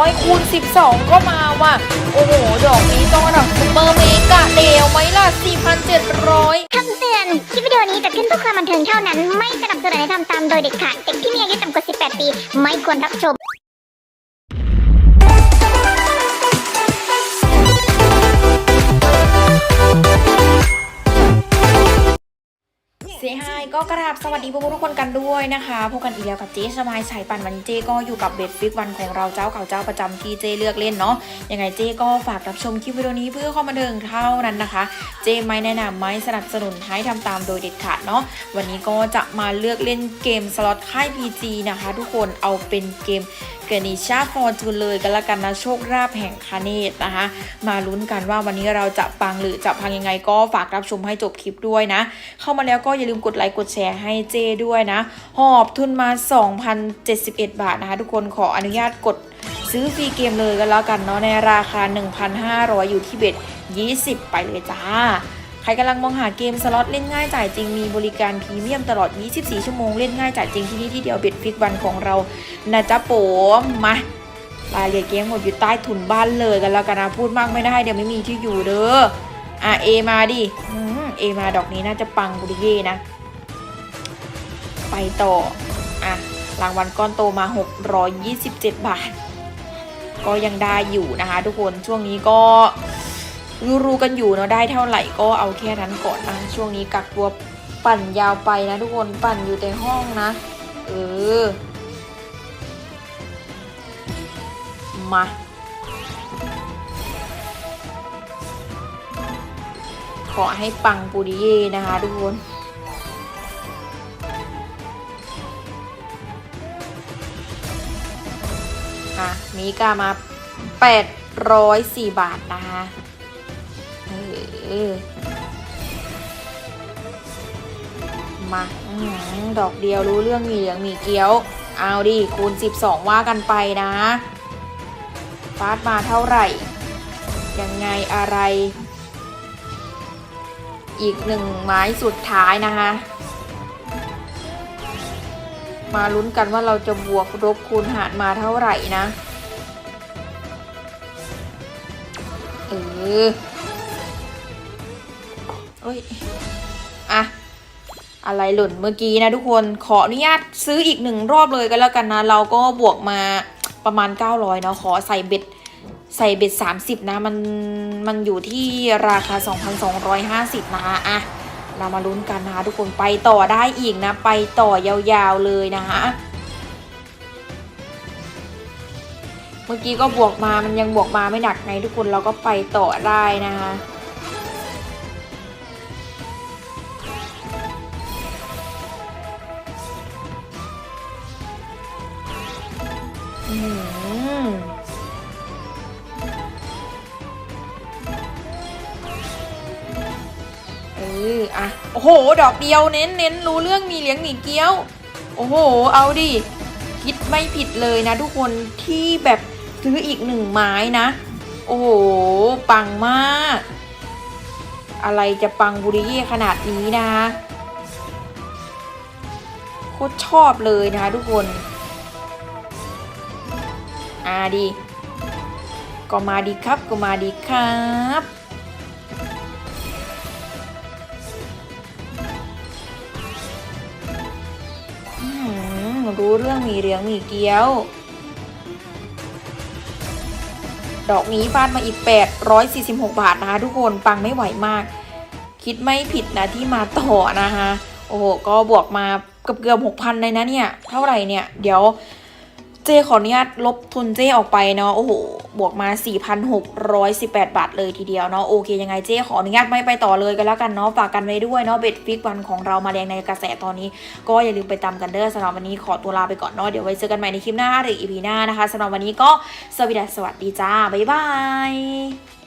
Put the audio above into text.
100คูณ12 ก็มาว่ะ โอ้โห ดอกนี้ต้องระดับซูเปอร์เมกะเดวไหมล่ะ 4,700 คำเตือน คลิปวิดีโอนี้จะขึ้นเพื่อความบันเทิงเท่านั้น ไม่สนับสนุนให้ทำตามโดยเด็ดขาด เด็กที่มีอายุต่ำกว่า 18 ปี ไม่ควรรับชม เซฮายก็กราบสวัสดีพวกทุกคนกันด้วยนะคะพบกันอีกแล้วกับเจ๊สมายสายปั่นวันเจ๊ก็อยู่กับเบสฟิกวันของเราเจ้าเก่าเจ้าประจำที่เจ๊เลือกเล่นเนาะยังไงเจ๊ก็ฝากรับชมคลิปวิดีโอนี้เพื่อความบันเทิงเท่านั้นนะคะ เจ๊ไม่แนะนำไม่สนับสนุนให้ทำตามโดยเด็ดขาดเนาะวันนี้ก็จะมาเลือกเล่นเกมสล็อตค่าย PG นะคะ ทุกคนเอาเป็นเกมเกนิชาฟอร์จูนเลยกันละกันนะโชคราบแห่งคาเนตนะคะ มาลุ้นกันว่าวันนี้เราจะปังหรือจะพังยังไงก็ฝากรับชมให้จบคลิปด้วยนะ เข้ามาแล้วก็อย่าลืมกดไลค์กดแชร์ให้เจด้วยนะ หอบทุนมา 2,071 บาทนะคะ ทุกคนขออนุญาตกดซื้อฟรีเกมเลยกันแล้วกันเนาะในราคา 1,500 อยู่ที่เบ็ด20 ไปเลยจ้า ใครกำลังมองหาเกมสล็อตเล่นง่ายจ่ายจริงมีบริการพรีเมียมตลอด 24 ชั่วโมงเล่นง่ายจ่ายจริงที่นี่ที่เดียวเบ็ดฟิกวันของเรานะจ๊ะโผมมารายละเอียดเกมหมดอยู่ใต้ถุนบ้านเลยกันแล้วกันนะพูดมากไม่ได้เดี๋ยวไม่มีที่อยู่เด้ออะเอมาดิอื เอมาดอกนี้น่าจะปังบุริเย่นะ ไปต่อ อะ รางวัลก้อนโตมา 627 บาท ก็ยังได้อยู่นะคะ ทุกคนช่วงนี้ก็รู้ๆกันอยู่เนาะได้เท่าไหร่ก็เอาแค่นั้นก่อนนะช่วงนี้กักตัวปั่นยาวไปนะทุกคนปั่นอยู่แต่ห้องนะ เออ มา ขอให้ปังปูดิเย่นะคะทุกคนอะมีกามา 804 บาทนะคะเออมาอดอกเดียวรู้เรื่องมีเหลืองมีเกี้ยว เอาดิคูณ 12 ว่ากันไปนะฟาดมาเท่าไหร่ ยังไงอะไร อีกหนึ่งไม้สุดท้ายนะคะ มาลุ้นกันว่าเราจะบวกลบคูณหารมาเท่าไหร่นะ เออเอ้ยอะอะไรหล่นเมื่อกี้นะทุกคนขออนุญาตซื้ออีกหนึ่งรอบเลยก็แล้วกันนะ เราก็บวกมาประมาณ 900เนาะขอใส่เบ็ด ใส่เบ็ด30 นะ มัน มันอยู่ที่ราคา 2,250 นะคะอะเรามาลุ้นกันนะคะทุกคนไปต่อได้อีกนะ ไปต่อยาวๆเลยนะคะเมื่อกี้ก็บวกมามันยังบวกมาไม่หนักไงทุกคนเราก็ไปต่อได้นะคะอืม อออะโอ้โห ดอกเดียวเน้นเน้นรู้เรื่องมีเลี้ยงหมีเกี้ยว โอ้โห เอาดิคิดไม่ผิดเลยนะทุกคนที่แบบซื้ออีกหนึ่งไม้นะ โอ้โห ปังมาก อะไรจะปังบุริเย่ขนาดนี้นะคะโคตรชอบเลยนะคะทุกคนอ่าดี ก็มาดีครับ ก็มาดีครับ รู้เรื่องมีเรียงมีเกี้ยว ดอกนี้ฟาดมาอีก 846 บาทนะคะ ทุกคนปังไม่ไหวมาก คิดไม่ผิดนะที่มาต่อนะคะ โอ้โห ก็บวกมาเกือบเกือบ6,000เลยนะเนี่ย เท่าไหร่เนี่ย เดี๋ยว เจขออนุญาตลบทุนเจออกไปเนาะโอ้โห บวกมา 4,618 บาทเลยทีเดียวเนาะโอเคยังไงเจขออนุญาตไม่ไปต่อเลยกันแล้วกันเนาะฝากกันไว้ด้วยเนาะเบ็ดฟิกวันของเรามาแรงในกระแสตอนนี้ ก็อย่าลืมไปตามกันเด้อสำหรับวันนี้ขอตัวลาไปก่อนเนาะเดี๋ยวไว้เจอกันใหม่ในคลิปหน้าหรืออีพีหน้านะคะสำหรับวันนี้ก็สวัสดีสวัสดีจ้าบ๊ายบาย